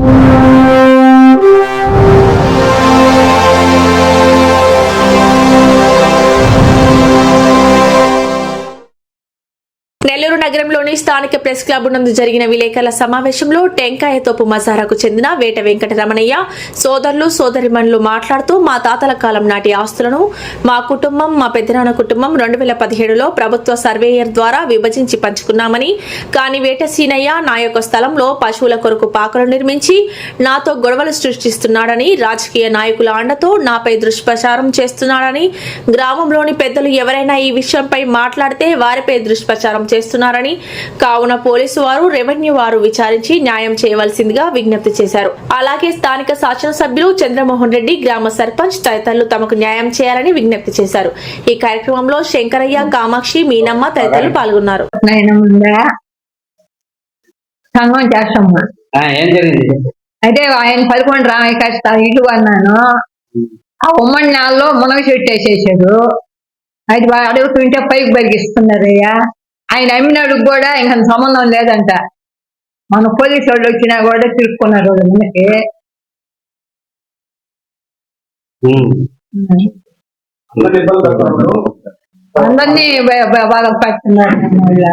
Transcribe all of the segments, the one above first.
you. Nellore నగరంలోని స్థానిక press club నందు జరిగిన విలేకరుల సమావేశంలో టెంకాయ తోపు మజారాకు చెందిన వేట వెంకటరమణయ్య సోదరులు సోదరిమణులు మాట్లాడుతూ మా తాతల కాలం నాటి ఆస్తులను మా కుటుంబం మా పెద్దనాన్న కుటుంబం రెండు వేల పదిహేడులో ప్రభుత్వ సర్వేయర్ ద్వారా విభజించి పంచుకున్నామని కానీ వేట సీనయ్య నా యొక్క స్థలంలో పశువుల కొరకు పాకలు నిర్మించి నాతో గొడవలు సృష్టిస్తున్నాడని రాజకీయ నాయకుల అండతో నాపై దుష్ప్రచారం చేస్తున్నాడని గ్రామంలోని పెద్దలు ఎవరైనా ఈ విషయంపై మాట్లాడితే వారిపై దుష్ప్రచారం చేస్తున్నారని కావున పోలీసు వారు రెవెన్యూ వారు విచారించి న్యాయం చేయవలసిందిగా విజ్ఞప్తి చేశారు. అలాగే స్థానిక శాసనసభ్యులు చంద్రమోహన్ రెడ్డి గ్రామ సర్పంచ్ తదితరులు తమకు న్యాయం చేయాలని విజ్ఞప్తి చేశారు. ఈ కార్యక్రమంలో శంకరయ్య కామాక్షి మీనమ్మ తదితరులు పాల్గొన్నారు. నేను ఉందా సంఘం చేస్తాము. ఆ, ఏం జరిగింది? అయితే ఆయన పదకొండు రామయ్య కష్ట ఇల్లు అన్నాను ఆ ఉమ్మడి నాల్లో మునగ చెట్టు వేసేసాడు. అది వా- అడుగుతుంటే పైకి బరిగిస్తున్నారయ్యా ఆయన అమ్మినాడు కూడా ఇంకా సంబంధం లేదంట. మన పోలీసు వాళ్ళు వచ్చినా కూడా ముందుకి ఉమ్. అందరినీ బాగా పడుతున్నారు వాళ్ళ.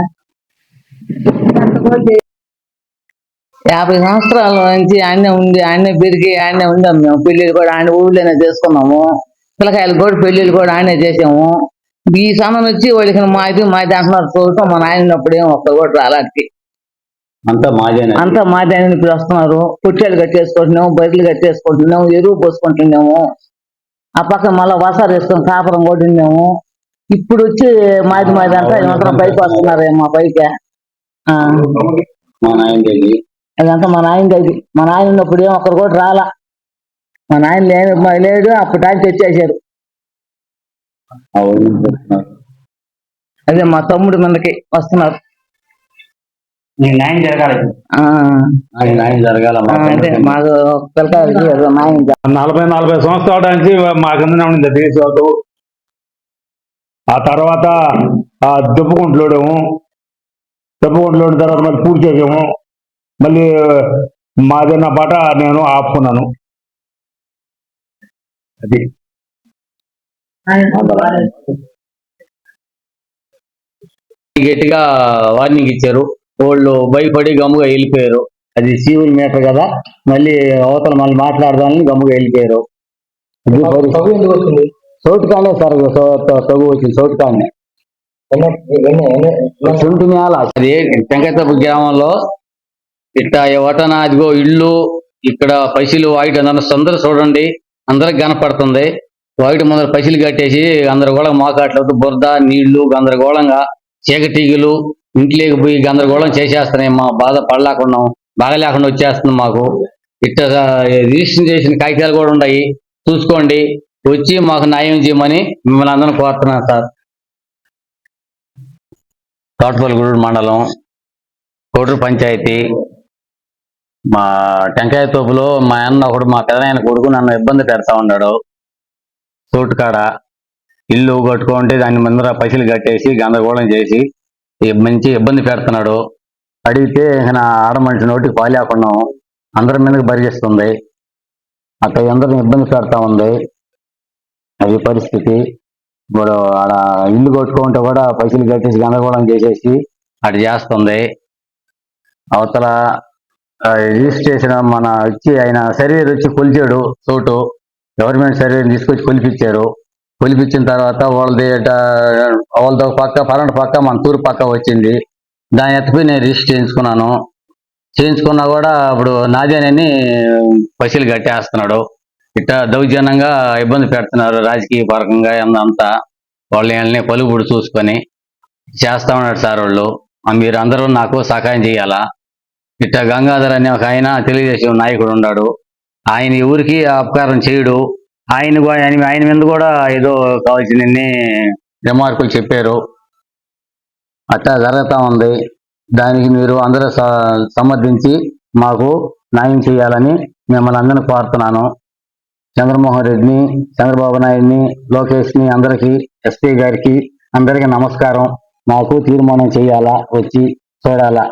యాభై సంవత్సరాల నుంచి ఆయనే ఉండి ఆయనే పెరిగి ఆయనే ఉండాం మేము. పెళ్ళిళ్ళు కూడా ఆయన ఊళ్ళోనే చేసుకున్నాము. పిల్లకాయలు కూడా పెళ్ళిళ్ళు కూడా ఆయనే చేసాము. ఈ సమయం వచ్చి వాళ్ళకి మాది మాది అంటున్నారు. చూడటం మా నాయన ఉన్నప్పుడు ఏం ఒక్క కూడా రాలాంటి. అంతా మాదేనా అంతా మాది ఆయన ఇప్పుడు వస్తున్నారు. పుట్టెలు కట్టేసుకుంటున్నాము బర్రెలు కట్టేసుకుంటున్నాము ఎరువు పోసుకుంటున్నాము. ఆ పక్కన మళ్ళీ వసాలు వేసుకొని కాపురం కొట్టినాము ఇప్పుడు వచ్చి మాది మాది అంతా ఏమంటారు పైకి వస్తున్నారు మా పైకి. ఆ. మా నాయన అదంతా మా నాయన దగ్గర మా నాయన ఉన్నప్పుడు ఏం ఒక్కరు కూడా రాలా. మా నాయన లేని లేడు అప్పుడు ఆయన తెచ్చేసారు. అదే మా తమ్ముడు మనకి వస్తున్నారు. న్యాయం జరగాలి. న్యాయం జరగాల. మాకు న్యాయం. నలభై నలభై సంవత్సరాల నుంచి మా కిందనే ఉండింది దేశవత ఆ తర్వాత ఆ దుబ్బకుంట్లోడము దుబ్బకుంట్లోని తర్వాత మళ్ళీ పూర్తి చేసాము. మళ్ళీ మాదన్న పాట నేను ఆపుకున్నాను. అది. గట్టిగా వార్నింగ్ ఇచ్చారు. వాళ్ళు భయపడి గమ్ముగా వెళ్ళిపోయారు. అది సివిల్ మీటర్ కదా. మళ్ళీ అవతల మళ్ళీ మాట్లాడదామని గమ్ముగా వెళ్ళిపోయారు. సోటుకానే సార్ సో- తో- తగు వచ్చింది సోటుకానే చుంటు నేల అది వెంకటపు గ్రామంలో ఇట్ట ఎవటన అదిగో ఇల్లు ఇక్కడ పైసలు వాయిట్ అందరూ చూడండి. అందరికి కనపడుతుంది. వాటి ముందర పసిలు కట్టేసి గందరగోళం మోకాట్లతో బురద నీళ్ళు గందరగోళంగా చీకటీగలు ఇంట్లోకి పోయి గందరగోళం చేసేస్తున్నాయి. మా బాధ పడలేకుండా బాధ లేకుండా వచ్చేస్తుంది మాకు. ఇట్ట రిజిస్టర్ చేసిన కాగితాలు కూడా ఉన్నాయి. చూసుకోండి. వచ్చి మాకు న్యాయం చేయమని మిమ్మల్ని అందరం కోరుతున్నాను సార్. తోటపల్లిగూడూరు మండలం కోటూరు పంచాయతీ. మా టెంకాయ తోపులో మా అన్న ఒకడు మా పెదనాయన కొడుకు నన్ను ఇబ్బంది పెడతా ఉన్నాడు. తోటకాడ ఇల్లు కట్టుకుంటే దాని ముందర పైసలు కట్టేసి గందరగోళం చేసి మంచి ఇబ్బంది పెడుతున్నాడు. అడిగితే ఇక నా ఆడ నోటికి పాలేకుండా అందరి మీదకి బరిగిస్తుంది అక్కడ అందరిని ఇబ్బంది పెడతా ఉంది. అది పరిస్థితి. ఇప్పుడు ఆడ ఇల్లు కొట్టుకుంటే కూడా పైసలు కట్టేసి గందరగోళం చేసేసి అటు చేస్తుంది. అవతల రిజిస్ట్రేషన్ మన వచ్చి ఆయన సర్వేర్ వచ్చి కొలిచాడు చోటు గవర్నమెంట్ సర్వేని తీసుకొచ్చి కొలిపించారు కొలిపించిన తర్వాత వాళ్ళది వాళ్ళతో పక్క పలాంటి పక్క మన తూర్పు పక్క వచ్చింది. దాని ఎత్తపై నేను రిజిస్టర్ చేయించుకున్నాను. చేయించుకున్నా కూడా ఇప్పుడు నాదేనని పసిలు కట్టేస్తున్నాడు. ఇట్ట దౌర్జన్యంగా ఇబ్బంది పెడుతున్నారు రాజకీయ పరకంగా అంతా వాళ్ళని పలుగుబుడు చూసుకొని చేస్తా ఉన్నాడు సార్ వాళ్ళు. మీరు అందరూ నాకు సహాయం చేయాలా? ఇట్ట గంగాధర్ అనే ఒక ఆయన తెలుగుదేశం నాయకుడు ఉన్నాడు. ఆయన ఎవరికి అపకారం చేయడు. ఆయన ఆయన మీద కూడా ఏదో కావాల్సిన రిమార్కులు చెప్పారు. అట్లా జరుగుతూ ఉంది. దానికి మీరు అందరూ స- సమర్థించి మాకు న్యాయం చేయాలని మిమ్మల్ని అందరిని కోరుతున్నాను. చంద్రమోహన్ రెడ్డిని చంద్రబాబు నాయుడిని లోకేష్ని అందరికీ ఎస్పీ గారికి అందరికీ నమస్కారం. మాకు తీర్మానం చేయాలా? వచ్చి చూడాలా?